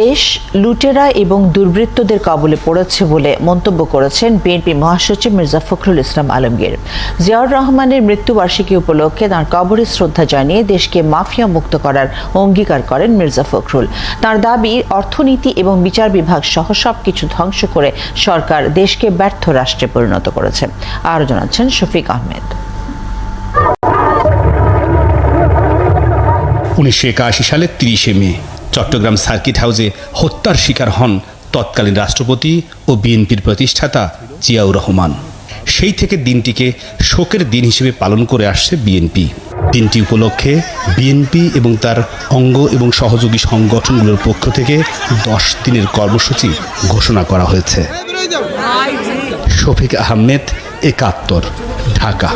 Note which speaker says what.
Speaker 1: দেশ, লুটেরা এবং দুর্বৃত্তদের কবলে পড়েছে বলে মন্তব্য করেছেন বিএনপি মহাসচিব মির্জা ফখরুল ইসলাম আলমগীর। জিয়াউর রহমানের মৃত্যুবার্ষিকী উপলক্ষে তাঁর কবরে শ্রদ্ধা জানিয়ে দেশকে মাফিয়া মুক্ত করার অঙ্গীকার করেন মির্জা ফখরুল। তার দাবি, অর্থনীতি এবং বিচার বিভাগ সহ সবকিছু ধ্বংস করে সরকার দেশকে ব্যর্থ রাষ্ট্রে পরিণত করেছে। আরও জানাচ্ছেন শফিক আহমেদ।
Speaker 2: উনিশশো একাশি সালের তিরিশে মে চট্টগ্রাম সার্কিট হাউসে হত্যার শিকার হন তৎকালীন রাষ্ট্রপতি ও বিএনপির প্রতিষ্ঠাতা জিয়াউর রহমান। সেই থেকে দিনটিকে শোকের দিন হিসেবে পালন করে আসছে বিএনপি। দিনটি উপলক্ষে বিএনপি এবং তার অঙ্গ এবং সহযোগী সংগঠনগুলোর পক্ষ থেকে দশ দিনের কর্মসূচি ঘোষণা করা হয়েছে। শফিক আহমেদ, একাত্তর, ঢাকা।